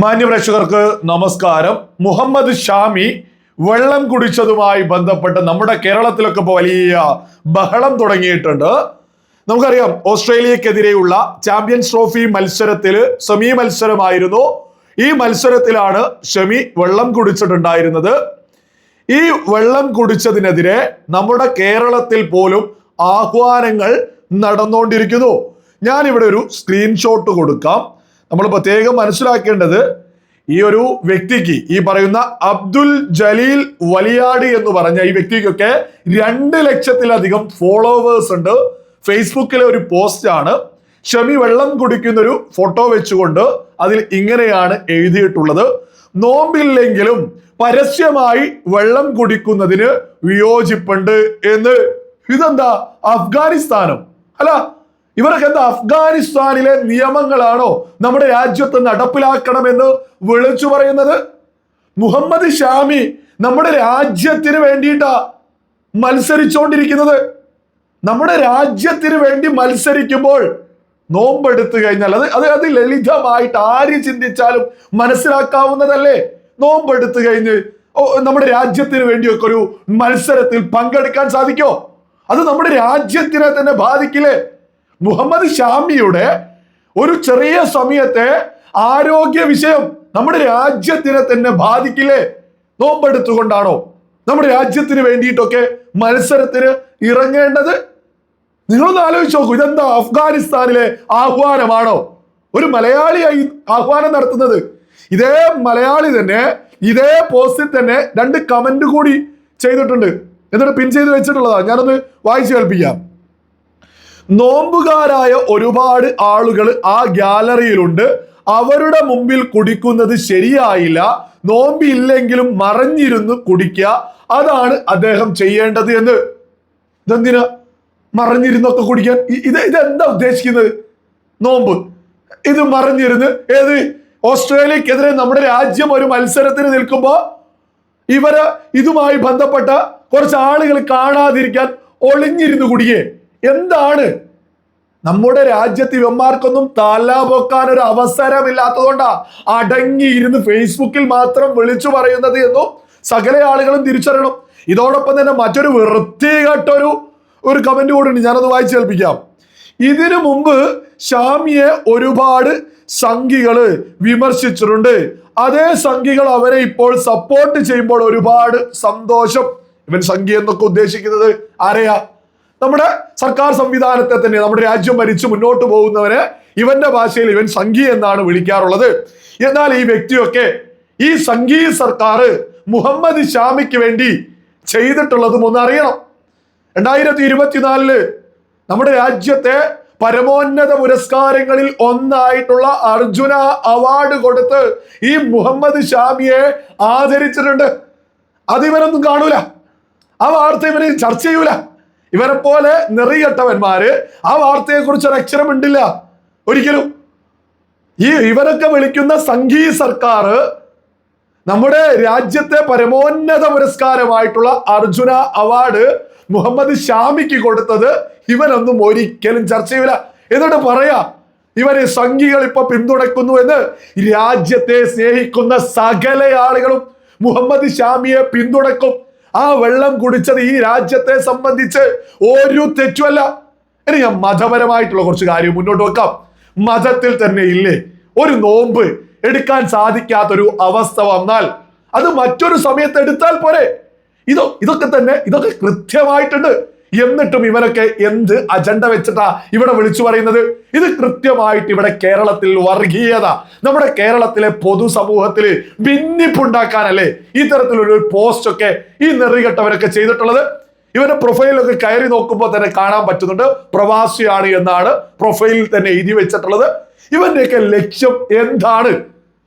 മാന്യപ്രേക്ഷകർക്ക് നമസ്കാരം. മുഹമ്മദ് ഷാമി വെള്ളം കുടിച്ചതുമായി ബന്ധപ്പെട്ട് നമ്മുടെ കേരളത്തിലൊക്കെ ഇപ്പോൾ വലിയ ബഹളം തുടങ്ങിയിട്ടുണ്ട്. നമുക്കറിയാം ഓസ്ട്രേലിയക്കെതിരെയുള്ള ചാമ്പ്യൻസ് ട്രോഫി മത്സരത്തിൽ സെമി മത്സരമായിരുന്നു. ഈ മത്സരത്തിലാണ് ഷമി വെള്ളം കുടിച്ചിട്ടുണ്ടായിരുന്നത്. ഈ വെള്ളം കുടിച്ചതിനെതിരെ നമ്മുടെ കേരളത്തിൽ പോലും ആഹ്വാനങ്ങൾ നടന്നുകൊണ്ടിരിക്കുന്നു ഞാനിവിടെ ഒരു സ്ക്രീൻഷോട്ട് കൊടുക്കാം. നമ്മൾ പ്രത്യേകം മനസ്സിലാക്കേണ്ടത് ഈ ഒരു വ്യക്തിക്ക് ഈ പറയുന്ന അബ്ദുൽ ജലീൽ വലിയാട് എന്ന് പറഞ്ഞ ഈ വ്യക്തിക്കൊക്കെ രണ്ട് ലക്ഷത്തിലധികം ഫോളോവേഴ്സ് ഉണ്ട്. ഫേസ്ബുക്കിലെ ഒരു പോസ്റ്റാണ് ഷമി വെള്ളം കുടിക്കുന്ന ഒരു ഫോട്ടോ വെച്ചുകൊണ്ട് അതിൽ ഇങ്ങനെയാണ് എഴുതിയിട്ടുള്ളത്. നോമ്പില്ലെങ്കിലും പരസ്യമായി വെള്ളം കുടിക്കുന്നതിന് വിയോജിപ്പുണ്ട് എന്ന്. ഇതെന്താ? അഫ്ഗാനിസ്ഥാനം. അല്ല ഇവർക്ക് എന്താ അഫ്ഗാനിസ്ഥാനിലെ നിയമങ്ങളാണോ നമ്മുടെ രാജ്യത്ത് നടപ്പിലാക്കണമെന്ന് വിളിച്ചു പറയുന്നത്? മുഹമ്മദ് ഷാമി നമ്മുടെ രാജ്യത്തിന് വേണ്ടിയിട്ടാ മത്സരിച്ചുകൊണ്ടിരിക്കുന്നത് നമ്മുടെ രാജ്യത്തിന് വേണ്ടി മത്സരിക്കുമ്പോൾ നോമ്പെടുത്തു കഴിഞ്ഞാൽ അത് അത് അത് ലളിതമായിട്ട് ആര് ചിന്തിച്ചാലും മനസ്സിലാക്കാവുന്നതല്ലേ? നോമ്പെടുത്തു കഴിഞ്ഞ് നമ്മുടെ രാജ്യത്തിന് വേണ്ടിയൊക്കെ ഒരു മത്സരത്തിൽ പങ്കെടുക്കാൻ സാധിക്കോ? അത് നമ്മുടെ രാജ്യത്തിനെ തന്നെ ബാധിക്കില്ലേ? മുഹമ്മദ് ഷാമിയുടെ ഒരു ചെറിയ സമയത്തെ ആരോഗ്യ വിഷയം നമ്മുടെ രാജ്യത്തിനെ തന്നെ ബാധിക്കില്ലേ? നോമ്പെടുത്തുകൊണ്ടാണോ? നമ്മുടെ രാജ്യത്തിന് വേണ്ടിയിട്ടൊക്കെ മത്സരത്തിന് ഇറങ്ങേണ്ടത്? നിങ്ങളൊന്ന് ആലോചിച്ച് നോക്കൂ ഇതെന്താ അഫ്ഗാനിസ്ഥാനിലെ ആഹ്വാനമാണോ? ഒരു മലയാളിയായി ആഹ്വാനം നടത്തുന്നത്. ഇതേ മലയാളി തന്നെ ഇതേ പോസ്റ്റിൽ തന്നെ രണ്ട് കമന്റ് കൂടി ചെയ്തിട്ടുണ്ട്. എന്നിട്ട് പിൻ ചെയ്ത് വെച്ചിട്ടുള്ളതാ. ഞാനൊന്ന് വായിച്ചു കേൾപ്പിക്കാം. നോമ്പുകാരായ ഒരുപാട് ആളുകൾ ആ ഗാലറിയിലുണ്ട്. അവരുടെ മുമ്പിൽ കുടിക്കുന്നത് ശരിയായില്ല. നോമ്പില്ലെങ്കിലും മറഞ്ഞിരുന്ന് കുടിക്കുക. അതാണ് അദ്ദേഹം ചെയ്യേണ്ടത് എന്ന്. ഇതെന്തിനാ? മറഞ്ഞിരുന്നൊക്കെ കുടിക്കാൻ. ഇത് ഇതെന്താ ഉദ്ദേശിക്കുന്നത്? നോമ്പ്. ഇത് മറഞ്ഞിരുന്ന് ഏത്? ഓസ്ട്രേലിയക്കെതിരെ നമ്മുടെ രാജ്യം ഒരു മത്സരത്തിന് നിൽക്കുമ്പോൾ ഇവർ ഇതുമായി ബന്ധപ്പെട്ട കുറച്ച് ആളുകൾ കാണാതിരിക്കാൻ ഒളിഞ്ഞിരുന്ന് കുടിയേ എന്താണ്? നമ്മുടെ രാജ്യത്ത് ഇവന്മാർക്കൊന്നും തല പൊക്കാൻ ഒരു അവസരമില്ലാത്തതുകൊണ്ടാ അടങ്ങിയിരുന്ന് ഫേസ്ബുക്കിൽ മാത്രം വിളിച്ചു പറയുന്നത് എന്നും സകല ആളുകളും തിരിച്ചറിയണം. ഇതോടൊപ്പം തന്നെ മറ്റൊരു വൃത്തികെട്ടൊരു ഒരു കമന്റ് കൂടെ ഞാനത് വായിച്ചു കേൾപ്പിക്കാം. ഇതിനു മുമ്പ് ഷാമിയെ ഒരുപാട് സംഘികൾ വിമർശിച്ചിട്ടുണ്ട്. അതേ സംഘികൾ അവരെ ഇപ്പോൾ സപ്പോർട്ട് ചെയ്യുമ്പോൾ ഒരുപാട് സന്തോഷം. ഇവൻ സംഘി എന്നൊക്കെ ഉദ്ദേശിക്കുന്നത് ആരെയാ? നമ്മുടെ സർക്കാർ സംവിധാനത്തെ തന്നെ നമ്മുടെ രാജ്യം ഭരിച്ച് മുന്നോട്ട് പോകുന്നവന് ഇവന്റെ ഭാഷയിൽ ഇവൻ സംഘി എന്നാണ് വിളിക്കാറുള്ളത്. എന്നാൽ ഈ വ്യക്തിയൊക്കെ ഈ സംഘീയ സർക്കാർ മുഹമ്മദ് ഷാമിക്ക് വേണ്ടി ചെയ്തിട്ടുള്ളതും ഒന്ന് അറിയണം. രണ്ടായിരത്തി ഇരുപത്തിനാലിൽ നമ്മുടെ രാജ്യത്തെ പരമോന്നത പുരസ്കാരങ്ങളിൽ ഒന്നായിട്ടുള്ള അർജുന അവാർഡ് കൊടുത്ത് ഈ മുഹമ്മദ് ഷാമിയെ ആദരിച്ചിട്ടുണ്ട്. അത് കാണൂല. ആ വാർത്ത ഇവരെ ചർച്ച ചെയ്യൂല. ഇവരെ പോലെ നെറികെട്ടവന്മാര് ആ വാർത്തയെ കുറിച്ച് ഒരു അക്ഷരം ഉണ്ടില്ല ഒരിക്കലും. ഈ ഇവരൊക്കെ വിളിക്കുന്ന സംഘീ സർക്കാർ നമ്മുടെ രാജ്യത്തെ പരമോന്നത പുരസ്കാരമായിട്ടുള്ള അർജുന അവാർഡ് മുഹമ്മദ് ഷാമിക്ക് കൊടുത്തത് ഇവനൊന്നും ഒരിക്കലും ചർച്ച ചെയ്യില്ല എന്നിട്ട് പറയാ ഇവരെ സംഘികൾ ഇപ്പൊ പിന്തുണയ്ക്കുന്നു എന്ന് രാജ്യത്തെ സ്നേഹിക്കുന്ന സകല ആളുകളും മുഹമ്മദ് ഷാമിയെ പിന്തുണക്കും ആ വെള്ളം കുടിച്ചത് ഈ രാജ്യത്തെ സംബന്ധിച്ച് ഒരു തെറ്റുമല്ല. ഇനി ഞാൻ മതപരമായിട്ടുള്ള കുറച്ച് കാര്യം മുന്നോട്ട് വെക്കാം. മതത്തിൽ തന്നെ ഇല്ലേ? ഒരു നോമ്പ് എടുക്കാൻ സാധിക്കാത്തൊരു അവസ്ഥ വന്നാൽ അത് മറ്റൊരു സമയത്ത് എടുത്താൽ പോരെ. ഇതോ ഇതൊക്കെ തന്നെ ഇതൊക്കെ കൃത്യമായിട്ടുണ്ട്. എന്നിട്ടും ഇവരൊക്കെ എന്ത് അജണ്ട വെച്ചിട്ടാ ഇവിടെ വിളിച്ചു പറയുന്നത്? ഇത് കൃത്യമായിട്ട് ഇവിടെ കേരളത്തിൽ വർഗീയത. നമ്മുടെ കേരളത്തിലെ പൊതുസമൂഹത്തിൽ ഭിന്നിപ്പുണ്ടാക്കാനല്ലേ ഇത്തരത്തിലൊരു പോസ്റ്റ് ഒക്കെ ഈ നെറികെട്ടവരൊക്കെ ചെയ്തിട്ടുള്ളത്? ഇവന്റെ പ്രൊഫൈലൊക്കെ കയറി നോക്കുമ്പോൾ തന്നെ കാണാൻ പറ്റുന്നുണ്ട്. പ്രവാസിയാണ് എന്നാണ് പ്രൊഫൈലിൽ തന്നെ എഴുതി വെച്ചിട്ടുള്ളത്. ഇവന്റെയൊക്കെ ലക്ഷ്യം എന്താണ്?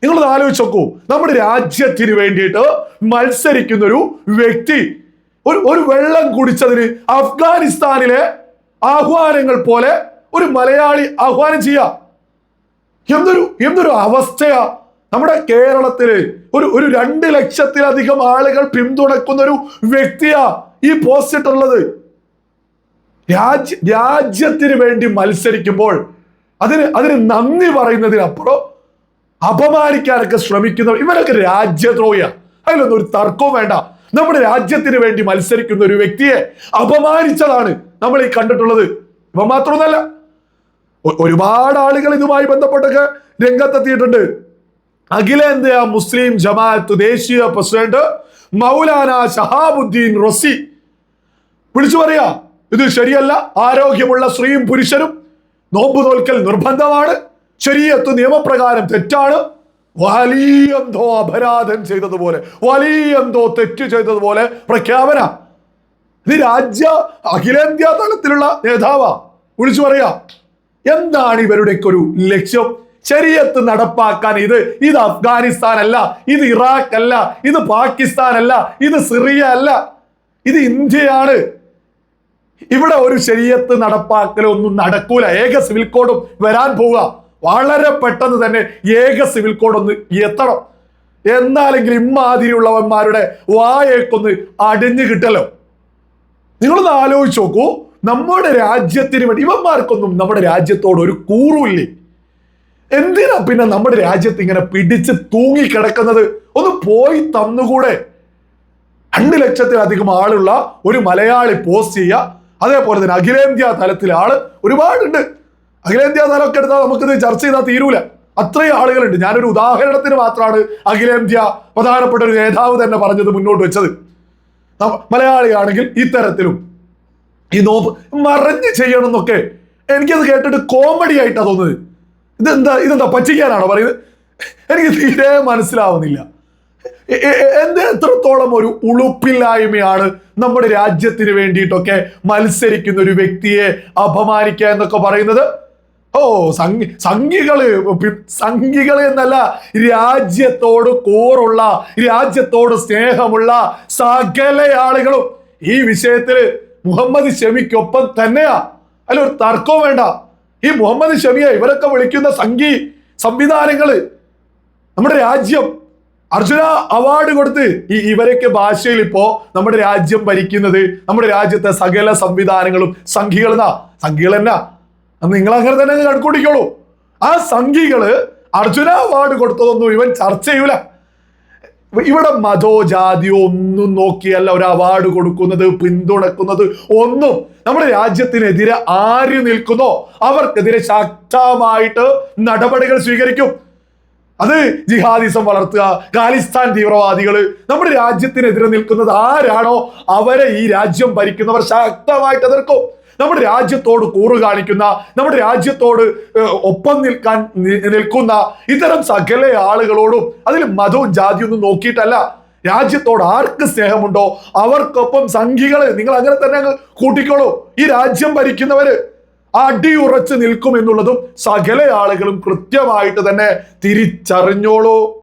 നിങ്ങൾ ആലോചിച്ച് നോക്കൂ. നമ്മുടെ രാജ്യത്തിന് വേണ്ടിയിട്ട് മത്സരിക്കുന്ന ഒരു വ്യക്തി ഒരു ഒരു വെള്ളം കുടിച്ചതിന് അഫ്ഗാനിസ്ഥാനിലെ ആഹ്വാനങ്ങൾ പോലെ ഒരു മലയാളി ആഹ്വാനം ചെയ്യാ. എന്തൊരു എന്തൊരു അവസ്ഥയാ. നമ്മുടെ കേരളത്തിൽ ഒരു ഒരു രണ്ട് ലക്ഷത്തിലധികം ആളുകൾ പിന്തുണക്കുന്ന ഒരു വ്യക്തിയാ ഈ പോസ്റ്റ് ഇട്ടുള്ളത്. രാജ്യ രാജ്യത്തിന് വേണ്ടി മത്സരിക്കുമ്പോൾ അതിന് അതിന് നന്ദി പറയുന്നതിനപ്പുറം അപമാനിക്കാനൊക്കെ ശ്രമിക്കുന്നവർ ഇവരൊക്കെ രാജ്യദ്രോഹിയാണ് അതിലൊന്നും ഒരു തർക്കവും വേണ്ട. നമ്മുടെ രാജ്യത്തിന് വേണ്ടി മത്സരിക്കുന്ന ഒരു വ്യക്തിയെ അപമാനിച്ചതാണ് നമ്മൾ ഈ കണ്ടിട്ടുള്ളത്. ഇവ മാത്രമൊന്നല്ല ഒരുപാട് ആളുകൾ ഇതുമായി ബന്ധപ്പെട്ടൊക്കെ രംഗത്തെത്തിയിട്ടുണ്ട്. അഖിലേന്ത്യാ മുസ്ലിം ജമാഅത്ത് ദേശീയ പ്രസിഡന്റ് മൗലാന ഷഹാബുദ്ദീൻ റൊസി. വിളിച്ചു പറയാ ഇത് ശരിയല്ല ആരോഗ്യമുള്ള സ്ത്രീയും പുരുഷനും നോമ്പ് നോൽക്കൽ നിർബന്ധമാണ് ശരീരത്ത് നിയമപ്രകാരം തെറ്റാണ് വലിയെന്തോ അപരാധം ചെയ്തതുപോലെ വലിയെന്തോ തെറ്റ് ചെയ്തതുപോലെ പ്രഖ്യാപന. ഇത് രാജ്യ അഖിലേന്ത്യാ തലത്തിലുള്ള നേതാവാ. വിളിച്ചു പറയാ എന്താണ് ഇവരുടെയൊക്കെ ഒരു ലക്ഷ്യം? ശരീരത്ത് നടപ്പാക്കാൻ ഇത് ഇത് അഫ്ഗാനിസ്ഥാൻ അല്ല ഇത് ഇറാഖ് അല്ല ഇത് പാകിസ്ഥാൻ അല്ല ഇത് സിറിയ അല്ല ഇത് ഇന്ത്യയാണ്. ഇവിടെ ഒരു ശരീരത്ത് നടപ്പാക്കലൊന്നും നടക്കൂല. ഏക സിവിൽ കോഡും വരാൻ പോവുക. വളരെ പെട്ടെന്ന് തന്നെ ഏക സിവിൽ കോഡ് ഒന്ന് എത്തണം. എന്നാലെങ്കിൽ ഇമ്മാതിരിയുള്ളവന്മാരുടെ വായേക്കൊന്ന് അടിഞ്ഞു കിട്ടലോ നിങ്ങളൊന്ന് ആലോചിച്ച് നോക്കൂ. നമ്മുടെ രാജ്യത്തിന് വേണ്ടി ഇവന്മാർക്കൊന്നും നമ്മുടെ രാജ്യത്തോട് ഒരു കൂറുമില്ലേ? എന്തിനാ പിന്നെ നമ്മുടെ രാജ്യത്ത് ഇങ്ങനെ പിടിച്ച് തൂങ്ങിക്കിടക്കുന്നത്? ഒന്ന് പോയി തന്നുകൂടെ. രണ്ട് ലക്ഷത്തിലധികം ആളുള്ള ഒരു മലയാളി പോസ്റ്റ് ചെയ്യുക. അതേപോലെ തന്നെ അഖിലേന്ത്യാ തലത്തിൽ ആൾ ഒരുപാടുണ്ട്. അഖിലേന്ത്യാ തലമൊക്കെ എടുത്താൽ നമുക്കിത് ചർച്ച ചെയ്താൽ തീരൂല. അത്രയും ആളുകളുണ്ട്. ഞാനൊരു ഉദാഹരണത്തിന് മാത്രമാണ് അഖിലേന്ത്യ പ്രധാനപ്പെട്ട ഒരു നേതാവ് തന്നെ പറഞ്ഞത് മുന്നോട്ട് വെച്ചത്. മലയാളിയാണെങ്കിൽ ഇത്തരത്തിലും ഈ നോമ്പ് മറിഞ്ഞ് ചെയ്യണം എന്നൊക്കെ എനിക്കത് കേട്ടിട്ട് കോമഡി ആയിട്ടാ തോന്നുന്നത്. ഇതെന്താ ഇതെന്താ പറ്റിക്കാനാണോ പറയുന്നത്? എനിക്ക് തീരെ മനസ്സിലാവുന്നില്ല. എന്ത് എത്രത്തോളം ഒരു ഉളുപ്പില്ലായ്മയാണ് നമ്മുടെ രാജ്യത്തിന് വേണ്ടിയിട്ടൊക്കെ മത്സരിക്കുന്ന ഒരു വ്യക്തിയെ അപമാനിക്കുക എന്നൊക്കെ പറയുന്നത്? ഓ സംഘി സംഘികൾ സംഘികൾ എന്നല്ല രാജ്യത്തോട് കൂറുള്ള രാജ്യത്തോട് സ്നേഹമുള്ള സകല ആളുകളും ഈ വിഷയത്തിൽ മുഹമ്മദ് ഷമിക്കൊപ്പം തന്നെയാ. അല്ല ഒരു തർക്കവും വേണ്ട. ഈ മുഹമ്മദ് ഷമിയെ ഇവരൊക്കെ വിളിക്കുന്ന സംഘി സംവിധാനങ്ങൾ നമ്മുടെ രാജ്യം. അർജുന അവാർഡ് കൊടുത്ത് ഈ ഇവരൊക്കെ ഭാഷയിൽ ഇപ്പോ നമ്മുടെ രാജ്യം ഭരിക്കുന്നത് നമ്മുടെ രാജ്യത്തെ സകല സംവിധാനങ്ങളും സംഘികൾ എന്നാ സംഘികൾ എന്നാ അത് നിങ്ങൾ അങ്ങനെ തന്നെ കണക്കൂട്ടിക്കോളൂ ആ സംഘികൾ അർജുന അവാർഡ് കൊടുത്തതൊന്നും ഇവൻ ചർച്ച ചെയ്യൂല. ഇവിടെ മതോ ജാതിയോ ഒന്നും നോക്കിയല്ല ഒരു അവാർഡ് കൊടുക്കുന്നത് പിന്തുണക്കുന്നത് ഒന്നും. നമ്മുടെ രാജ്യത്തിനെതിരെ ആര് നിൽക്കുന്നോ അവർക്കെതിരെ ശക്തമായിട്ട് നടപടികൾ സ്വീകരിക്കും. അത് ജിഹാദിസം വളർത്തുക ഖാലിസ്ഥാൻ തീവ്രവാദികൾ നമ്മുടെ രാജ്യത്തിനെതിരെ നിൽക്കുന്നത് ആരാണോ അവരെ ഈ രാജ്യം ഭരിക്കുന്നവർ ശക്തമായിട്ട് എതിർക്കും. നമ്മുടെ രാജ്യത്തോട് കൂറ് കാണിക്കുന്ന നമ്മുടെ രാജ്യത്തോട് ഒപ്പം നിൽക്കാൻ നിൽക്കുന്ന ഇത്തരം സകല ആളുകളോടും അതിൽ മതവും ജാതിയും ഒന്നും നോക്കിയിട്ടല്ല. രാജ്യത്തോട് ആർക്ക് സ്നേഹമുണ്ടോ അവർക്കൊപ്പം സംഘികൾ നിങ്ങൾ അങ്ങനെ തന്നെ അങ്ങ് കൂട്ടിക്കോളൂ. ഈ രാജ്യം ഭരിക്കുന്നവര് അടിയുറച്ച് നിൽക്കും എന്നുള്ളതും സകല ആളുകളും കൃത്യമായിട്ട് തന്നെ തിരിച്ചറിഞ്ഞോളൂ.